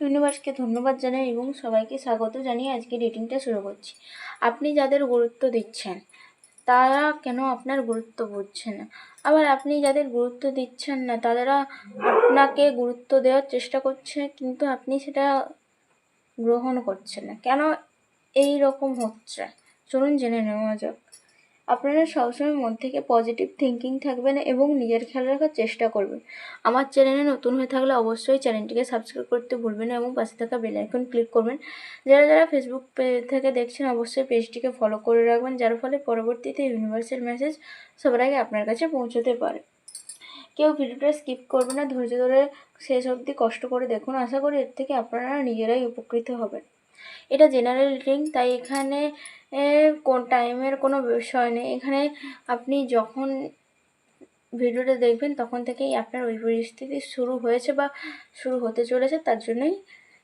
ইউনিভার্সকে ধন্যবাদ জানাই এবং সবাইকে স্বাগত জানিয়ে আজকে রিডিংটা শুরু করছি। আপনি যাদের গুরুত্ব দিচ্ছেন, তারা কেন আপনার গুরুত্ব বুঝছে না? আবার আপনি যাদের গুরুত্ব দিচ্ছেন না তারা আপনাকে গুরুত্ব দেওয়ার চেষ্টা করছে, কিন্তু আপনি সেটা গ্রহণ করছেন না। কেন এই রকম হচ্ছে? চলুন জেনে নেওয়া যাক। আপনারা সবসময় মন থেকে পজিটিভ থিঙ্কিং থাকবেন এবং নিজের খেয়াল রাখার চেষ্টা করবেন। আমার চ্যানেলে নতুন হয়ে থাকলে অবশ্যই চ্যানেলটিকে সাবস্ক্রাইব করতে ভুলবেন না এবং পাশে থাকা বেল আইকন ক্লিক করবেন। যারা যারা ফেসবুক পেজ থেকে দেখছেন, অবশ্যই পেজটিকে ফলো করে রাখবেন, যার ফলে পরবর্তীতে ইউনিভার্সের মেসেজ সবার আগে আপনার কাছে পৌঁছতে পারে। কেউ ভিডিওটা স্কিপ করবে না, ধৈর্য ধরে শেষ অবধি কষ্ট করে দেখুন। আশা করি এর থেকে আপনারা নিজেরাই উপকৃত হবেন। এটা জেনারেল রিডিং তাই এখানে কোন টাইমের কোনো বিষয় নেই। এখানে আপনি যখন ভিডিওটা দেখবেন, তখন থেকেই আপনার ওই পরিস্থিতি শুরু হয়েছে বা শুরু হতে চলেছে। তার জন্যই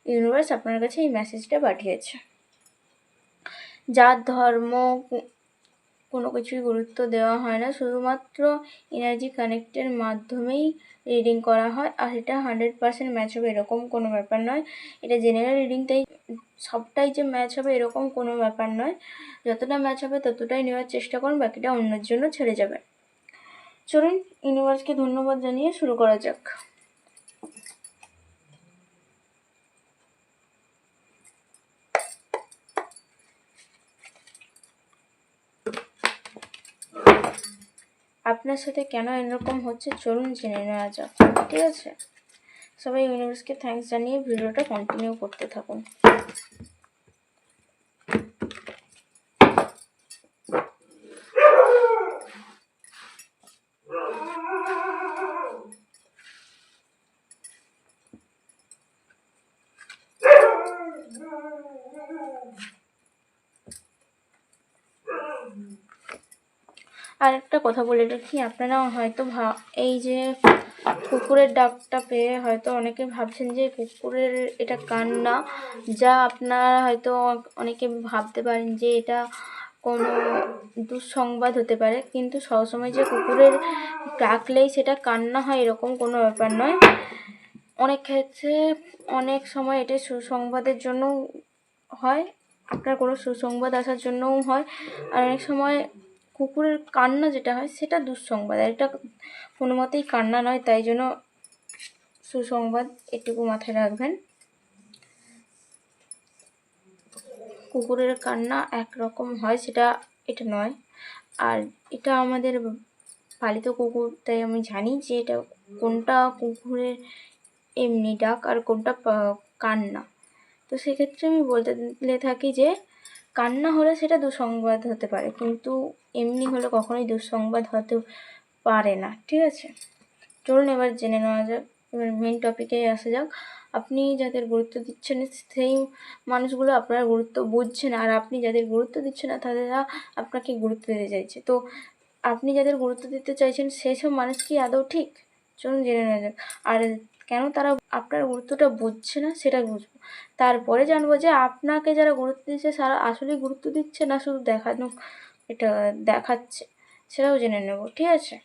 ইউনিভার্স আপনার কাছে এই মেসেজটা পাঠিয়েছে। জাত, ধর্ম কোনো কিছুই গুরুত্ব দেওয়া হয় না। শুধুমাত্র এনার্জি কানেক্টের মাধ্যমেই রিডিং করা হয়, আর এটা হান্ড্রেড পার্সেন্ট ম্যাচ হবে এরকম কোনো ব্যাপার নয়। এটা জেনারেল রিডিং তাই সবটাই যে ম্যাচ হবে এরকম কোনো ব্যাপার নয়। যতটা ম্যাচ হবে ততটাই নেওয়ার চেষ্টা করুন, বাকিটা অন্যের জন্য ছেড়ে যাবে চলুন ইউনিভার্সকে ধন্যবাদ জানিয়ে শুরু করা যাক। আপনার সাথে কেন এরকম হচ্ছে চলুন জেনে নেওয়া যাক, ঠিক আছে? সবাই ইউনিভার্সকে থ্যাংকস জানিয়ে ভিডিওটা কন্টিনিউ করতে থাকুন। কথা বলে রাখি আপনারা হয়তো এই যে কুকুরের ডাকটা পেয়ে হয়তো অনেকে ভাবছেন যে কুকুরের এটা কান্না, যা আপনারা হয়তো অনেকে ভাবতে পারেন যে এটা কোনো দুঃসংবাদ হতে পারে। কিন্তু সবসময় যে কুকুরের ডাকলেই সেটা কান্না হয় এরকম কোনো ব্যাপার নয়। অনেক ক্ষেত্রে অনেক সময় এটা সুসংবাদের জন্য হয়, আপনার কোনো সুসংবাদ আসার জন্যও হয়। আর অনেক সময় কুকুরের কান্না যেটা হয়, সেটা দুঃসংবাদ। আর এটা কোনো মতেই কান্না নয়, তাই জন্য সুসংবাদ এটুকু মাথায় রাখবেন। কুকুরের কান্না একরকম হয়, সেটা এটা নয়। আর এটা আমাদের পালিত কুকুর, তাই আমি জানি যে এটা কোনটা কুকুরের এমনি ডাক আর কোনটা কান্না। তো সেক্ষেত্রে আমি বলতে থাকি যে, কান্না হলে সেটা দুঃসংবাদ হতে পারে, কিন্তু এমনি হলে কখনোই দুঃসংবাদ হতে পারে না, ঠিক আছে? চলুন এবার জেনে নেওয়া যাক, এবার মেন টপিকে আসা যাক। আপনি যাদের গুরুত্ব দিচ্ছেন সেই মানুষগুলো আপনার গুরুত্ব বুঝছে না আর আপনি যাদের গুরুত্ব দিচ্ছেন না, তাদেরা আপনাকে গুরুত্ব দিতে চাইছে। তো আপনি যাদের গুরুত্ব দিতে চাইছেন, সেই সব মানুষ কি আদৌ ঠিক? চলুন জেনে নেওয়া যাক। আর কেন তারা আপনার গুরুত্বটা বুঝছে না, সেটা বুঝব। তারপরে জানব যে আপনাকে যারা গুরুত্ব দিচ্ছে, তারা আসলেই গুরুত্ব দিচ্ছে না, শুধু দেখানো এটা দেখাচ্ছে, সেটাও জেনে নেব, ঠিক আছে?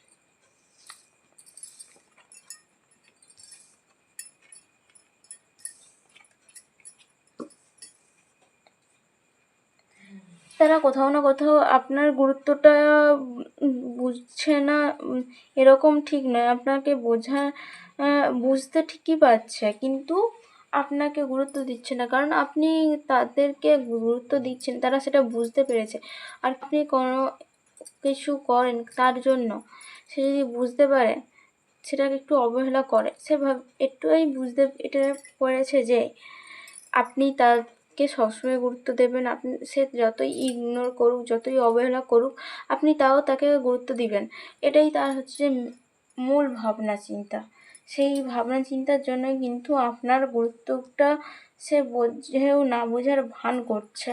তারা কোথাও না কোথাও আপনার গুরুত্বটা বুঝছে না এরকম ঠিক নয়। আপনাকে বোঝা বুঝতে ঠিকই পারছে, কিন্তু আপনাকে গুরুত্ব দিচ্ছে না। কারণ আপনি তাদেরকে গুরুত্ব দিচ্ছেন, তারা সেটা বুঝতে পেরেছে। আর আপনি কোনো কিছু করেন তার জন্য, সে যদি বুঝতে পারে, সেটাকে একটু অবহেলা করে। সে ভাব একটুই বুঝতে, এটা পেরেছে যে আপনি তাকে সবসময় গুরুত্ব দেবেন। আপনি, সে যতই ইগনোর করুক, যতই অবহেলা করুক, আপনি তাও তাকে গুরুত্ব দিবেন। এটাই তার হচ্ছে মূল ভাবনা, চিন্তা। সেই ভাবনা চিন্তার জন্যই কিন্তু আপনার গুরুত্বটা সে বোঝেও না বোঝার ভান করছে।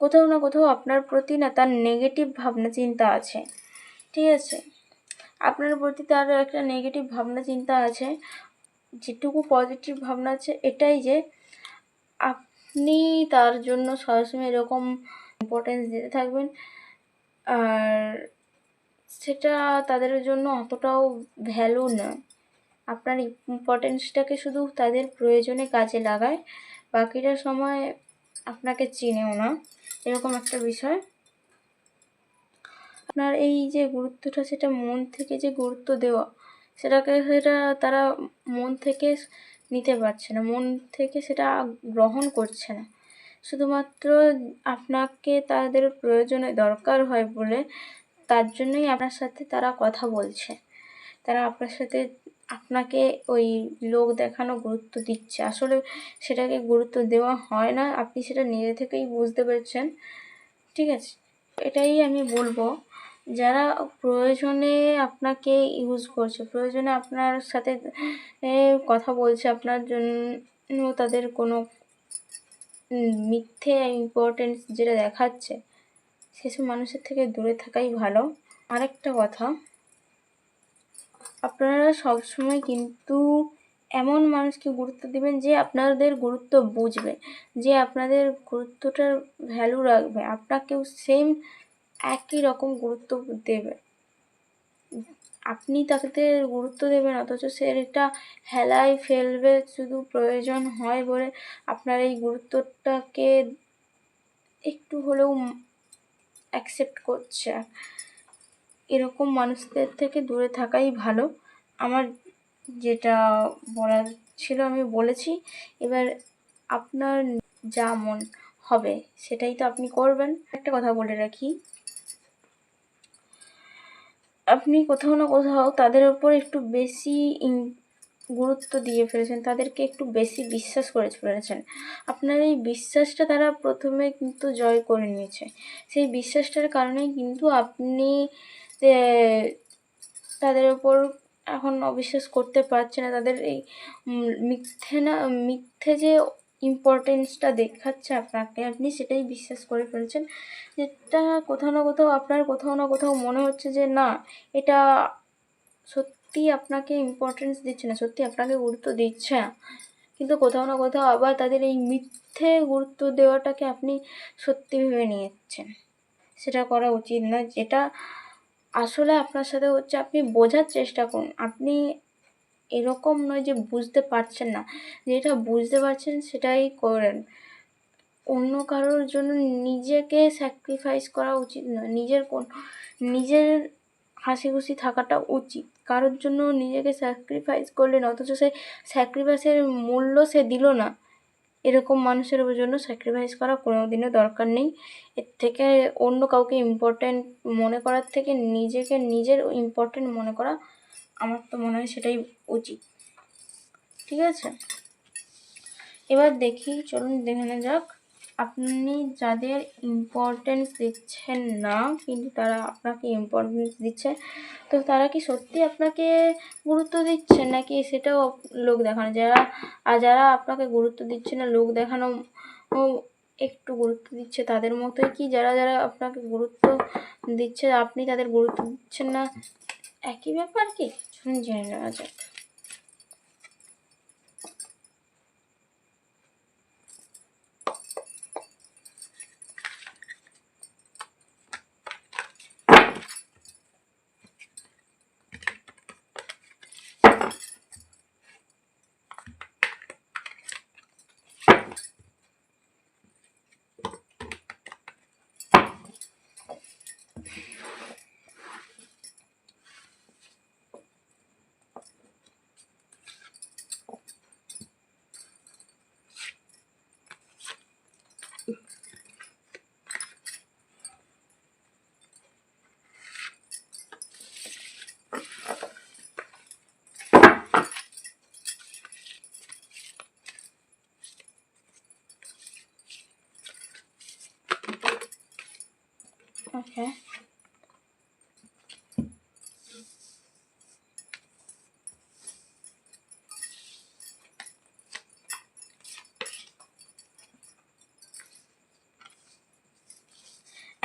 কোথাও না কোথাও আপনার প্রতি না তার নেগেটিভ ভাবনা চিন্তা আছে। ঠিক আছে? আপনার প্রতি তার একটা নেগেটিভ ভাবনা চিন্তা আছে। যেটুকু পজিটিভ ভাবনা আছে এটাই যে আপনি তার জন্য সবসময় এরকম ইম্পর্টেন্স দিতে থাকবেন। আর সেটা তাদের জন্য অতটাও ভ্যালু নয় আপনার ইম্পর্টেন্সটাকে শুধু তাদের প্রয়োজনে কাজে লাগায় বাকিটা সময় আপনাকে চিনেও না। এরকম একটা বিষয়। আপনার এই যে গুরুত্বটা, সেটা মন থেকে যে গুরুত্ব দেওয়া, সেটাকে সেটা তারা মন থেকে নিতে পারছে না। মন থেকে সেটা গ্রহণ করছে না। শুধুমাত্র আপনাকে তাদের প্রয়োজনে দরকার হয় বলে তার জন্যই আপনার সাথে তারা কথা বলছে। তারা আপনার সাথে আপনাকে ওই লোক দেখানো গুরুত্ব দিচ্ছে। আসলে সেটাকে গুরুত্ব দেওয়া হয় না। আপনি সেটা নিজে থেকেই বুঝতে পেরেছেন। ঠিক আছে? এটাই আমি বলব। যারা প্রয়োজনে আপনাকে ইউজ করছে, প্রয়োজনে আপনার সাথে কথা বলছে, আপনার জন্য তাদের কোনো মিথ্যে ইম্পর্টেন্স যেটা দেখাচ্ছে সেসব মানুষের থেকে দূরে থাকাই ভালো। আরেকটা কথা, আপনারা সবসময় কিন্তু এমন মানুষকে গুরুত্ব দিবেন যে আপনাদের গুরুত্ব বুঝবে, যে আপনাদের গুরুত্বটার ভ্যালু রাখবে। আপনাকেও সেম একই রকম গুরুত্ব দেবে। আপনি তাকে গুরুত্ব দেবেন, অথচ সে এটা হেলায় ফেলবে শুধু প্রয়োজন হয় বলে আপনার এই গুরুত্বটাকে একটু হলেও অ্যাকসেপ্ট করছে। এরকম মানুষদের থেকে দূরে থাকাই ভালো। আমার যেটা বলার ছিল আমি বলেছি। এবার আপনার যা মন হবে সেটাই তো আপনি করবেন। একটা কথা বলে রাখি। আপনি কোথাও না কোথাও তাদের ওপর একটু বেশি গুরুত্ব দিয়ে ফেলেছেন, তাদেরকে একটু বেশি বিশ্বাস করে ফেলেছেন আপনার এই বিশ্বাসটা তারা প্রথমে কিন্তু জয় করে নিয়েছে। সেই বিশ্বাসটার কারণেই কিন্তু আপনি তাদের ওপর এখন অবিশ্বাস করতে পারছে না, তাদের এই মিথ্যে না, মিথ্যে যে ইম্পর্টেন্সটা দেখাচ্ছে আপনাকে, আপনি সেটাই বিশ্বাস করে ফেলছেন। যেটা কোথাও না কোথাও, আপনার কোথাও না কোথাও মনে হচ্ছে যে, না, এটা সত্যি আপনাকে ইম্পর্টেন্স দিচ্ছে না, সত্যি আপনাকে গুরুত্ব দিচ্ছে না। কিন্তু কোথাও না কোথাও আবার তাদের এই মিথ্যে গুরুত্ব দেওয়াটাকে আপনি সত্যি ভেবে নিয়েছেন। সেটা করা উচিত নয় যেটা আসলে আপনার সাথে হচ্ছে আপনি বোঝার চেষ্টা করুন। আপনি এরকম নয় যে বুঝতে পারছেন না। যেটা বুঝতে পারছেন সেটাই করেন। অন্য কারোর জন্য নিজেকে স্যাক্রিফাইস করা উচিত নয়। নিজের কোন নিজের হাসি খুশি থাকাটা উচিত। কারোর জন্য নিজেকে স্যাক্রিফাইস করলেন, অথচ সে স্যাক্রিফাইসের মূল্য সে দিল না। এরকম মানুষের জন্য স্যাক্রিফাইস করা কোনো দিনও দরকার নেই। এর থেকে অন্য কাউকে ইম্পর্ট্যান্ট মনে করার থেকে নিজেকে নিজের ইম্পর্ট্যান্ট মনে করা আমার তো মনে হয় সেটাই উচিত। ঠিক আছে? এবার দেখি, চলুন দেখে নেওয়া যাক। আপনি যাদের ইম্পর্টেন্স দিচ্ছেন না, কিন্তু তারা আপনাকে ইম্পর্টেন্স দিচ্ছে, তো তারা কি সত্যি আপনাকে গুরুত্ব দিচ্ছে নাকি সেটাও লোক দেখানো, যারা, আর যারা আপনাকে গুরুত্ব দিচ্ছে না, লোক দেখানো একটু গুরুত্ব দিচ্ছে তাদের মতোই কি? যারা যারা আপনাকে গুরুত্ব দিচ্ছে, আপনি তাদের গুরুত্ব দিচ্ছেন না? একই ব্যাপার কি? শুনুন জেনে নেওয়া যাক।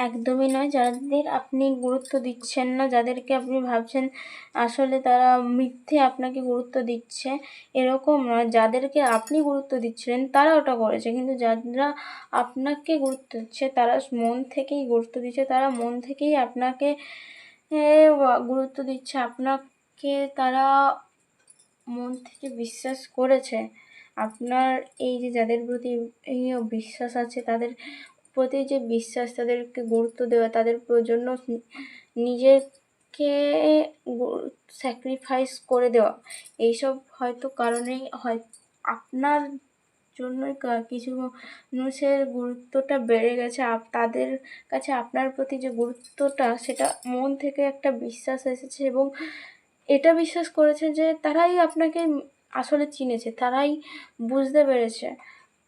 একদমই নয়। যাদের আপনি গুরুত্ব দিচ্ছেন না, যাদেরকে আপনি ভাবছেন আসলে তারা মিথ্যে আপনাকে গুরুত্ব দিচ্ছে, এরকম নয়। যাদেরকে আপনি গুরুত্ব দিচ্ছিলেন, তারা ওটা করেছে। কিন্তু যারা আপনাকে গুরুত্ব দিচ্ছে, তারা মন থেকেই গুরুত্ব দিচ্ছে, তারা মন থেকেই আপনাকে গুরুত্ব দিচ্ছে। আপনাকে তারা মন থেকে বিশ্বাস করেছে। আপনার এই যে যাদের প্রতি বিশ্বাস আছে, তাদের প্রতি যে বিশ্বাস তাদেরকে গুরুত্ব দেওয়া, তাদের প্র- জন্য নিজেকে স্যাক্রিফাইস করে দেওয়া, এইসব হয়তো কারণেই হয়। আপনার জন্যই কিছু মানুষের গুরুত্বটা বেড়ে গেছে। তাদের কাছে আপনার প্রতি যে গুরুত্বটা, সেটা মন থেকে একটা বিশ্বাস এসেছে এবং এটা বিশ্বাস করেছে যে তারাই আপনাকে আসলে চিনেছে, তারাই বুঝতে পেরেছে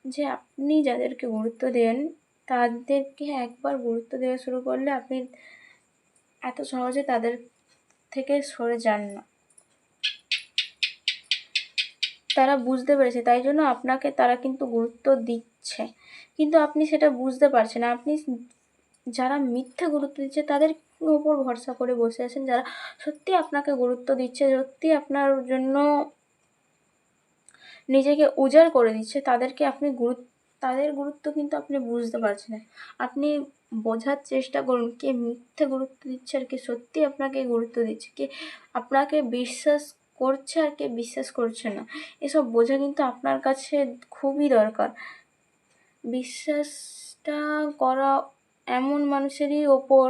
যে আপনি যাদেরকে গুরুত্ব দেন তাদেরকে একবার গুরুত্ব দেওয়া শুরু করলে আপনি এত সহজে তাদের থেকে সরে যান না। তারা বুঝতে পেরেছে, তাই জন্য আপনাকে তারা কিন্তু গুরুত্ব দিচ্ছে। কিন্তু আপনি সেটা বুঝতে পারছেন আপনি যারা মিথ্যে গুরুত্ব দিচ্ছে তাদের উপর ভরসা করে বসে আছেন। যারা সত্যি আপনাকে গুরুত্ব দিচ্ছে, সত্যি আপনার জন্য নিজেকে উজাড় করে দিচ্ছে, তাদেরকে আপনি গুরুত্ব তাদের গুরুত্ব কিন্তু আপনি বুঝতে পারছেন না। আপনি বোঝার চেষ্টা করুন কে মিথ্যে গুরুত্ব দিচ্ছে আর কে সত্যি আপনাকে গুরুত্ব দিচ্ছে, কে আপনাকে বিশ্বাস করছে আর কে বিশ্বাস করছে না। এসব বোঝা কিন্তু আপনার কাছে খুবই দরকার। বিশ্বাসটা করা এমন মানুষেরই ওপর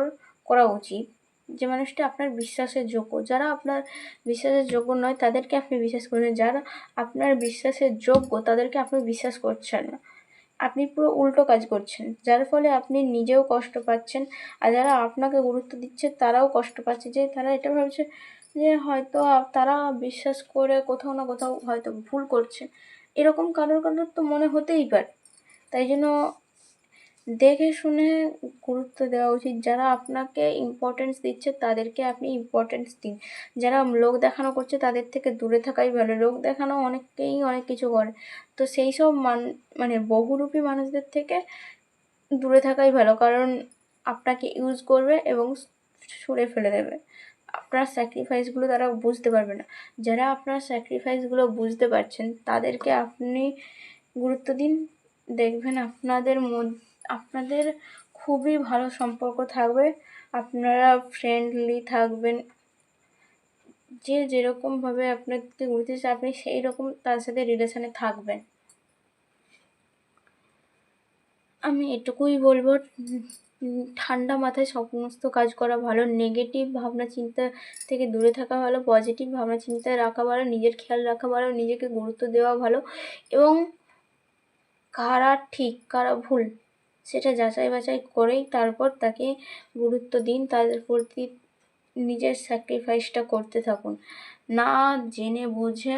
করা উচিত যে মানুষটা আপনার বিশ্বাসের যোগ্য। যারা আপনার বিশ্বাসের যোগ্য নয়, তাদেরকে আপনি বিশ্বাস করবেন যারা আপনার বিশ্বাসের যোগ্য, তাদেরকে আপনি বিশ্বাস করছেন না। আপনি পুরো উল্টো কাজ করছেন, যার ফলে আপনি নিজেও কষ্ট পাচ্ছেন আর যারা আপনাকে গুরুত্ব দিচ্ছে তারাও কষ্ট পাচ্ছে যে তারা এটা ভাবছে যে হয়তো তারা বিশ্বাস করে কোথাও না কোথাও হয়তো ভুল করছে। এরকম কারোর কারোর তো মনে হতেই পারে। তাই জন্য দেখে শুনে গুরুত্ব দেওয়া উচিত। যারা আপনাকে ইম্পর্টেন্স দিচ্ছে, তাদেরকে আপনি ইম্পর্টেন্স দিন। যারা লোক দেখানো করছে, তাদের থেকে দূরে থাকাই ভালো। লোক দেখানো অনেকেই অনেক কিছু করে। তো সেই সব মান মানে বহুরূপী মানুষদের থেকে দূরে থাকাই ভালো। কারণ আপনাকে ইউজ করবে এবং সরে ফেলে দেবে। আপনার স্যাক্রিফাইসগুলো তারা বুঝতে পারবে না। যারা আপনার স্যাক্রিফাইসগুলো বুঝতে পারছেন, তাদেরকে আপনি গুরুত্ব দিন। দেখবেন আপনাদের মধ্যে আপনাদের খুবই ভালো সম্পর্ক থাকবে। আপনারা ফ্রেন্ডলি থাকবেন। যে যেরকমভাবে আপনাকে গুরুত্ব দিচ্ছে আপনি সেই রকম তার সাথে রিলেশানে থাকবেন। আমি এটুকুই বলব ঠান্ডা মাথায় সমস্ত কাজ করা ভালো। নেগেটিভ ভাবনা চিন্তা থেকে দূরে থাকা ভালো। পজিটিভ ভাবনা চিন্তা রাখা ভালো। নিজের খেয়াল রাখা ভালো। নিজেকে গুরুত্ব দেওয়া ভালো। এবং কারা ঠিক, কারা ভুল সেটা যাচাই বাছাই করেই তারপর তাকে গুরুত্ব দিন তাদের প্রতি নিজের স্যাক্রিফাইসটা করতে থাকুন। না জেনে বুঝে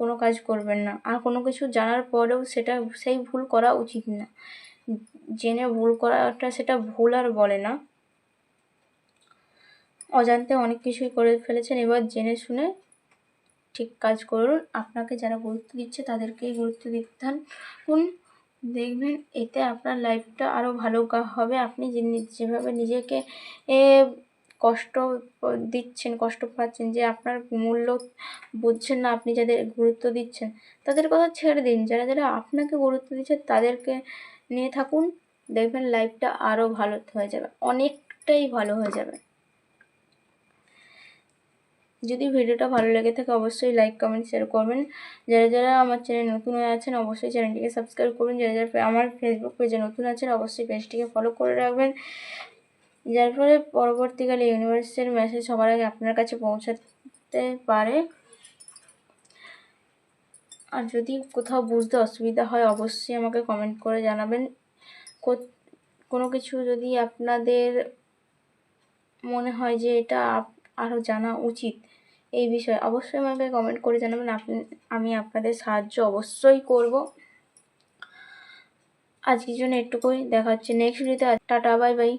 কোনো কাজ করবেন না। আর কোনো কিছু জানার পরেও সেটা সেই ভুল করা উচিত না। জেনে ভুল করাটা সেটা ভুল আর বলে না। অজান্তে অনেক কিছুই করে ফেলেছেন। এবার জেনে শুনে ঠিক কাজ করুন। আপনাকে যারা গুরুত্ব দিচ্ছে তাদেরকেই গুরুত্ব দিতে থাকুন। দেখবেন, এতে আপনার লাইফটা আরও ভালো হবে। আপনি যেভাবে নিজেকে কষ্ট দিচ্ছেন, কষ্ট পাচ্ছেন যে আপনার মূল্য বুঝছেন না, আপনি যাদের গুরুত্ব দিচ্ছেন, তাদের কথা ছেড়ে দিন। যারা যারা আপনাকে গুরুত্ব দিচ্ছে, তাদেরকে নিয়ে থাকুন। দেখবেন, লাইফটা আরও ভালো হয়ে যাবে, অনেকটাই ভালো হয়ে যাবে। যদি ভিডিওটা ভালো লেগে থাকে অবশ্যই লাইক কমেন্ট শেয়ার করবেন। যারা যারা আমার চ্যানেল নতুন হয়ে আছেন, অবশ্যই চ্যানেলটিকে সাবস্ক্রাইব করুন যারা যারা আমার ফেসবুক পেজে নতুন আছেন, অবশ্যই পেজটিকে ফলো করে রাখবেন। যার ফলে পরবর্তীকালে ইউনিভার্সের মেসেজ সবার আগে আপনার কাছে পৌঁছাতে পারে। আর যদি কোথাও বুঝতে অসুবিধা হয়, অবশ্যই আমাকে কমেন্ট করে জানাবেন। কোনো কিছু যদি আপনাদের মনে হয় যে এটা আরও জানা উচিত এই বিষয়ে অবশ্যই আমাকে কমেন্ট করে জানাবেন। আপনি, আমি আপনাদের সাহায্য অবশ্যই করব। আজকের জন্য এটুকুই। দেখা হচ্ছে নেক্সট ভিডিওতে টাটা বাই বাই